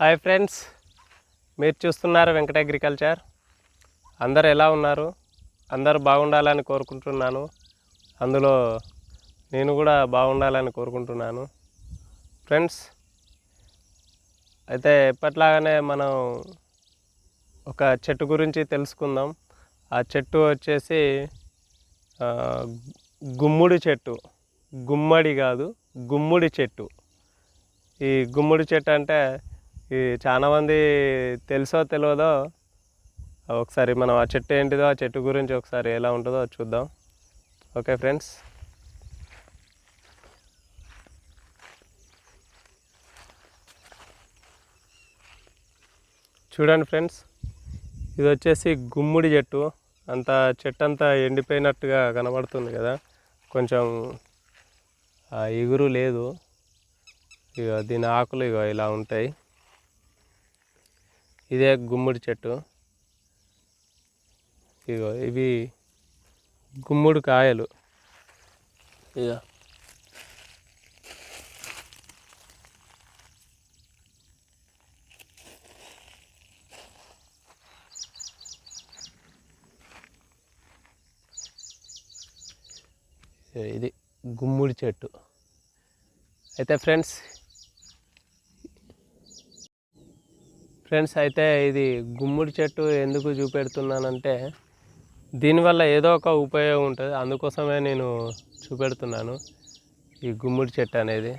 Hi friends మీరు చూస్తున్నారు Venkata agriculture. అందరు ఎలా ఉన్నారు? అందరు బాగుండాలని కోరుకుంటున్నాను. అందులో నేను కూడా బాగుండాలని కోరుకుంటున్నాను. ఫ్రెండ్స్ అయితే ఎప్పట్లాగానే మనం ఒక చెట్టు గురించి తెలుసుకుందాం. ఆ చెట్టు వచ్చేసి గుమ్ముడి చెట్టు. గుమ్మడి కాదు గుమ్ముడి చెట్టు. ఈ గుమ్మడి చెట్టు అంటే ఇది చాలామంది తెలుసో తెలియదో ఒకసారి మనం ఆ చెట్టు ఏంటిదో ఆ చెట్టు గురించి ఒకసారి ఎలా ఉంటుందో చూద్దాం. Okay friends. చూడండి ఫ్రెండ్స్ ఇది వచ్చేసి గుమ్ముడి చెట్టు. అంత చెట్టు అంతా ఎండిపోయినట్టుగా కనబడుతుంది కదా. కొంచెం ఎగురు లేదు. ఇక దీని ఆకులు ఇగో ఇలా ఉంటాయి. ఇదే గుమ్మడి చెట్టు. ఇగో ఇవి గుమ్మడి కాయలు. ఇక ఇది గుమ్ముడి చెట్టు. అయితే ఫ్రెండ్స్ ఫ్రెండ్స్ అయితే ఇది గుమ్ముడి చెట్టు ఎందుకు చూపెడుతున్నానంటే దీనివల్ల ఏదో ఒక ఉపయోగం ఉంటుంది. అందుకోసమే నేను చూపెడుతున్నాను ఈ గుమ్ముడి చెట్టు అనేది.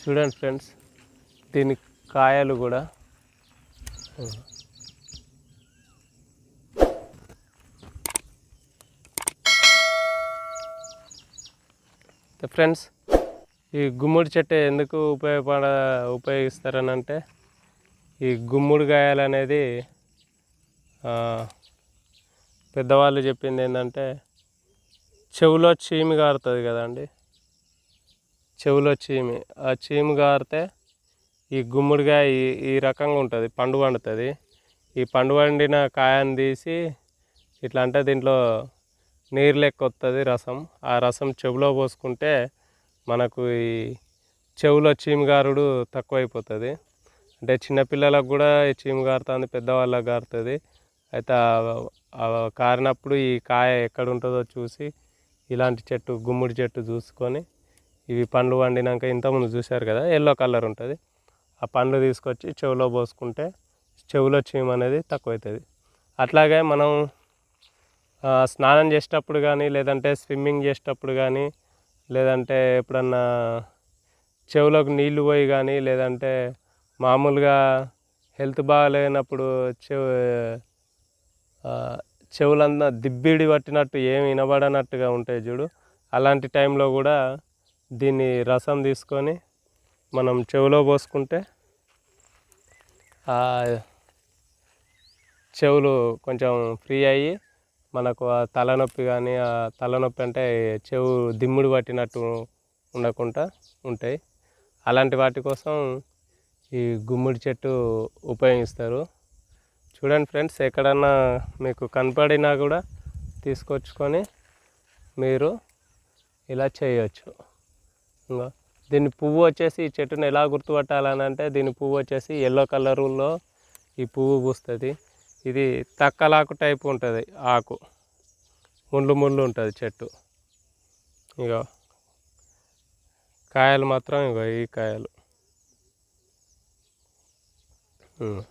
చూడండి ఫ్రెండ్స్ దీని కాయలు కూడా. ఫ్రెండ్స్ ఈ గుమ్మడి చెట్టు ఎందుకు ఉపయోగపడ ఉపయోగిస్తారని అంటే ఈ గుమ్మడి కాయలు అనేది పెద్దవాళ్ళు చెప్పింది ఏంటంటే చెవులో చీమి గారుతుంది కదండి. చెవులో చీమి. ఆ చీమి గారితే ఈ గుమ్మడికాయ ఈ ఈ రకంగా ఉంటుంది పండు పండుతుంది. ఈ పండు పండిన కాయని తీసి ఇట్లా అంటే దీంట్లో నీరు లెక్క వస్తుంది రసం. ఆ రసం చెవులో పోసుకుంటే మనకు ఈ చెవులో చీమగారుడు తక్కువైపోతుంది. అంటే చిన్నపిల్లలకు కూడా ఈ చీమ గారుతుంది పెద్దవాళ్ళకు గారుతుంది. అయితే కారినప్పుడు ఈ కాయ ఎక్కడ ఉంటుందో చూసి ఇలాంటి చెట్టు గుమ్మడి చెట్టు చూసుకొని ఇవి పండ్లు వండినాక ఇంతకుముందు చూశారు కదా ఎల్లో కలర్ ఉంటుంది. ఆ పండ్లు తీసుకొచ్చి చెవులో పోసుకుంటే చెవులో చీమ అనేది తక్కువవుతుంది అట్లాగే మనం స్నానం చేసేటప్పుడు కానీ లేదంటే స్విమ్మింగ్ చేసేటప్పుడు కానీ లేదంటే ఎప్పుడన్నా చెవులకు నీళ్ళు పోయి కానీ లేదంటే మామూలుగా హెల్త్ బాగాలేనప్పుడు చెవు ఆ, చెవులంతా దిబ్బిడి పట్టినట్టు ఏమి వినబడనట్టుగా ఉంటాయి చూడు. అలాంటి టైంలో కూడా దీన్ని రసం తీసుకొని మనం చెవులో పోసుకుంటే చెవులు కొంచెం ఫ్రీ అయ్యి మనకు ఆ తలనొప్పి కానీ ఆ తలనొప్పి అంటే చెవు దిమ్ముడు పట్టినట్టు ఉండకుండా ఉంటాయి. అలాంటి వాటి కోసం ఈ గుమ్మడి చెట్టు ఉపయోగిస్తారు. చూడండి ఫ్రెండ్స్ ఎక్కడన్నా మీకు కనపడినా కూడా తీసుకొచ్చుకొని మీరు ఇలా చేయొచ్చు. ఇంకా దీని పువ్వు వచ్చేసి ఈ చెట్టుని ఎలా గుర్తుపట్టాలని అంటే దీని పువ్వు వచ్చేసి ఎల్లో కలర్లో ఈ పువ్వు పూస్తుంది. ఇది తక్కలాకు టైప్ ఉంటుంది ఆకు. ముళ్ళు ముళ్ళు ఉంటుంది చెట్టు. ఇక కాయలు మాత్రం ఇగో ఈ కాయలు. ఉమ్.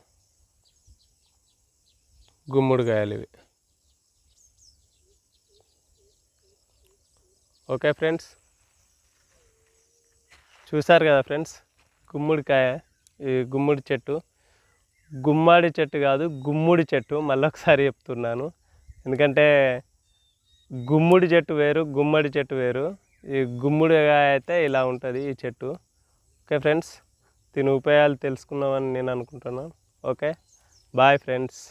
గుమ్మడి కాయలు ఇవి. Okay friends. చూసారు కదా ఫ్రెండ్స్? గుమ్మడికాయ ఈ గుమ్మడి చెట్టు. గుమ్మడి చెట్టు కాదు గుమ్ముడి చెట్టు. మళ్ళీ ఒకసారి చెప్తున్నాను. ఎందుకంటే గుమ్ముడి చెట్టు వేరు గుమ్మడి చెట్టు వేరు. ఈ గుమ్ముడిగా అయితే ఇలా ఉంటుంది ఈ చెట్టు. ఓకే ఫ్రెండ్స్ దీని ఉపయోగాలు తెలుసుకున్నామని నేను అనుకుంటున్నాను ఓకే బాయ్ ఫ్రెండ్స్.